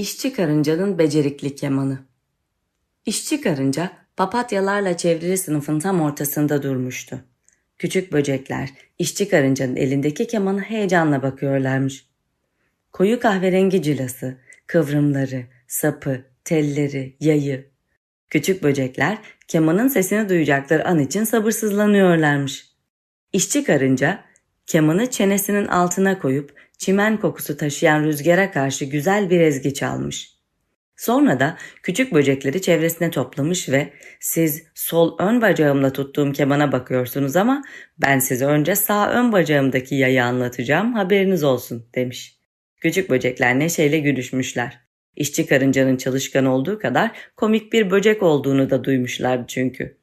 İşçi karıncanın becerikli kemanı. İşçi karınca papatyalarla çevrili sınıfın tam ortasında durmuştu. Küçük böcekler işçi karıncanın elindeki kemanı heyecanla bakıyorlarmış. Koyu kahverengi cilası, kıvrımları, sapı, telleri, yayı. Küçük böcekler kemanın sesini duyacakları an için sabırsızlanıyorlarmış. İşçi karınca kemanı çenesinin altına koyup çimen kokusu taşıyan rüzgara karşı güzel bir ezgi çalmış. Sonra da küçük böcekleri çevresine toplamış ve siz sol ön bacağımla tuttuğum kemana bakıyorsunuz ama ben size önce sağ ön bacağımdaki yayı anlatacağım haberiniz olsun demiş. Küçük böcekler neşeyle gülüşmüşler. İşçi karıncanın çalışkan olduğu kadar komik bir böcek olduğunu da duymuşlardı çünkü.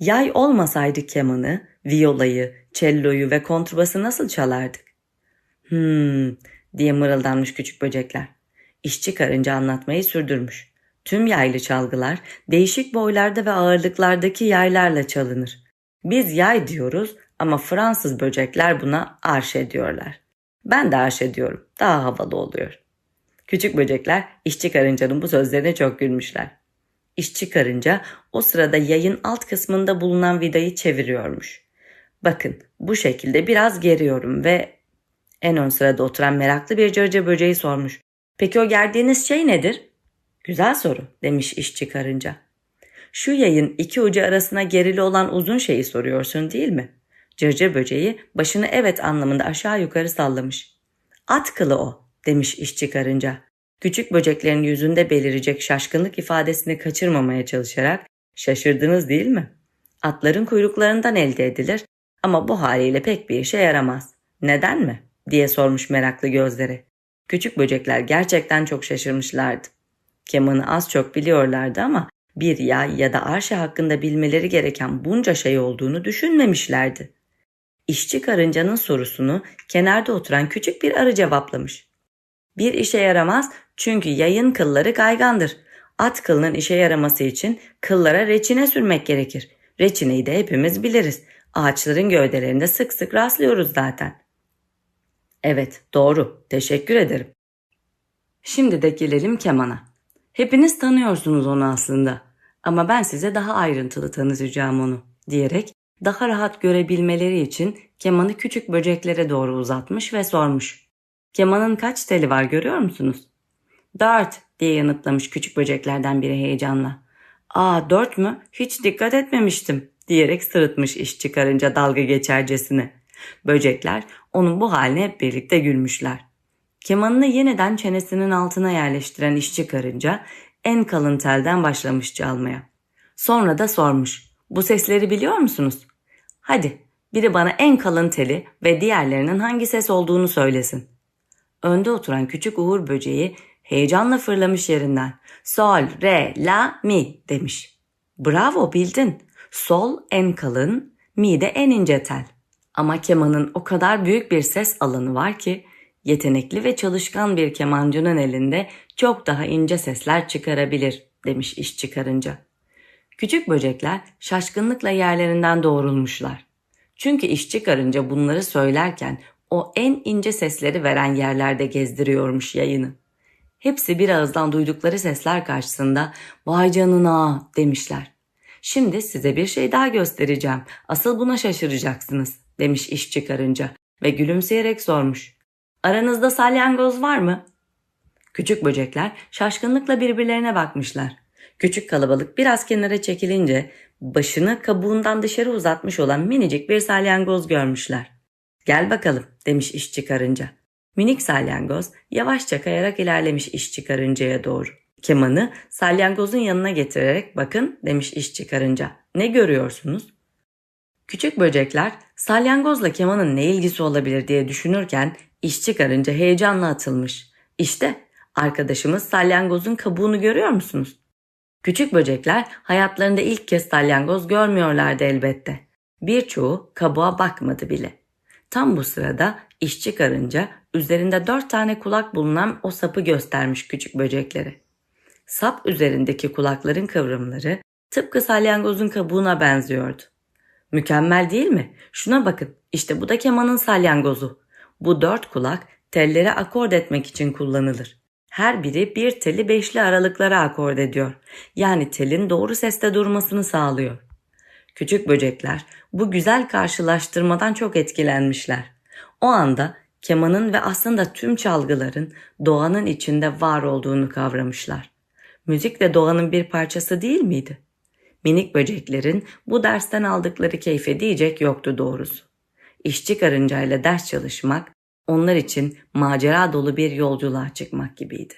Yay olmasaydı kemanı, viyolayı, celloyu ve kontrbası nasıl çalardık? Hmm diye mırıldanmış küçük böcekler. İşçi karınca anlatmayı sürdürmüş. Tüm yaylı çalgılar değişik boylarda ve ağırlıklardaki yaylarla çalınır. Biz yay diyoruz ama Fransız böcekler buna arşe diyorlar. Ben de arşe diyorum. Daha havalı oluyor. Küçük böcekler işçi karıncanın bu sözlerine çok gülmüşler. İşçi karınca o sırada yayın alt kısmında bulunan vidayı çeviriyormuş. Bakın bu şekilde biraz geriyorum ve en ön sırada oturan meraklı bir cırcır böceği sormuş. Peki o gerdiğiniz şey nedir? Güzel soru demiş işçi karınca. Şu yayın iki ucu arasına gerili olan uzun şeyi soruyorsun değil mi? Cırcır böceği başını evet anlamında aşağı yukarı sallamış. At kılı o demiş işçi karınca. Küçük böceklerin yüzünde belirecek şaşkınlık ifadesini kaçırmamaya çalışarak şaşırdınız değil mi? Atların kuyruklarından elde edilir ama bu haliyle pek bir işe yaramaz. Neden mi? Diye sormuş meraklı gözleri. Küçük böcekler gerçekten çok şaşırmışlardı. Kemanı az çok biliyorlardı ama bir yay ya da arşe hakkında bilmeleri gereken bunca şey olduğunu düşünmemişlerdi. İşçi karıncanın sorusunu kenarda oturan küçük bir arı cevaplamış. Bir işe yaramaz çünkü yayın kılları kaygandır. At kılının işe yaraması için kıllara reçine sürmek gerekir. Reçineyi de hepimiz biliriz. Ağaçların gövdelerinde sık sık rastlıyoruz zaten. Evet, doğru. Teşekkür ederim. Şimdi de gelelim kemana. Hepiniz tanıyorsunuz onu aslında. Ama ben size daha ayrıntılı tanıtacağım onu diyerek daha rahat görebilmeleri için kemanı küçük böceklere doğru uzatmış ve sormuş. Kemanın kaç teli var görüyor musunuz? Dört diye yanıtlamış küçük böceklerden biri heyecanla. Aa dört mü? Hiç dikkat etmemiştim diyerek sırıtmış iş çıkarınca dalga geçercesine. Böcekler onun bu haline hep birlikte gülmüşler. Kemanını yeniden çenesinin altına yerleştiren işçi karınca en kalın telden başlamış çalmaya. Sonra da sormuş. Bu sesleri biliyor musunuz? Hadi biri bana en kalın teli ve diğerlerinin hangi ses olduğunu söylesin. Önde oturan küçük uğur böceği heyecanla fırlamış yerinden. Sol, re, la, mi demiş. Bravo bildin. Sol en kalın, mi de en ince tel. Ama kemanın o kadar büyük bir ses alanı var ki yetenekli ve çalışkan bir kemancının elinde çok daha ince sesler çıkarabilir demiş iş çıkarınca. Küçük böcekler şaşkınlıkla yerlerinden doğrulmuşlar. Çünkü iş çıkarınca bunları söylerken o en ince sesleri veren yerlerde gezdiriyormuş yayını. Hepsi bir ağızdan duydukları sesler karşısında vay canına demişler. Şimdi size bir şey daha göstereceğim. Asıl buna şaşıracaksınız demiş iş çıkarınca ve gülümseyerek sormuş. Aranızda salyangoz var mı? Küçük böcekler şaşkınlıkla birbirlerine bakmışlar. Küçük kalabalık biraz kenara çekilince başını kabuğundan dışarı uzatmış olan minicik bir salyangoz görmüşler. Gel bakalım demiş iş çıkarınca. Minik salyangoz yavaşça kayarak ilerlemiş iş çıkarıncaya doğru. Kemanı salyangozun yanına getirerek bakın demiş iş çıkarınca. Ne görüyorsunuz? Küçük böcekler salyangozla kemanın ne ilgisi olabilir diye düşünürken iş çıkarınca heyecanla atılmış. İşte arkadaşımız salyangozun kabuğunu görüyor musunuz? Küçük böcekler hayatlarında ilk kez salyangoz görmüyorlardı elbette. Birçoğu kabuğa bakmadı bile. Tam bu sırada işçi karınca üzerinde dört tane kulak bulunan o sapı göstermiş küçük böcekleri. Sap üzerindeki kulakların kıvrımları tıpkı salyangozun kabuğuna benziyordu. Mükemmel değil mi? Şuna bakın. İşte bu da kemanın salyangozu. Bu dört kulak tellere akord etmek için kullanılır. Her biri bir teli beşli aralıklara akord ediyor. Yani telin doğru seste durmasını sağlıyor. Küçük böcekler bu güzel karşılaştırmadan çok etkilenmişler. O anda kemanın ve aslında tüm çalgıların doğanın içinde var olduğunu kavramışlar. Müzik de doğanın bir parçası değil miydi? Minik böceklerin bu dersten aldıkları keyfe diyecek yoktu doğrusu. İşçi karıncayla ders çalışmak onlar için macera dolu bir yolculuğa çıkmak gibiydi.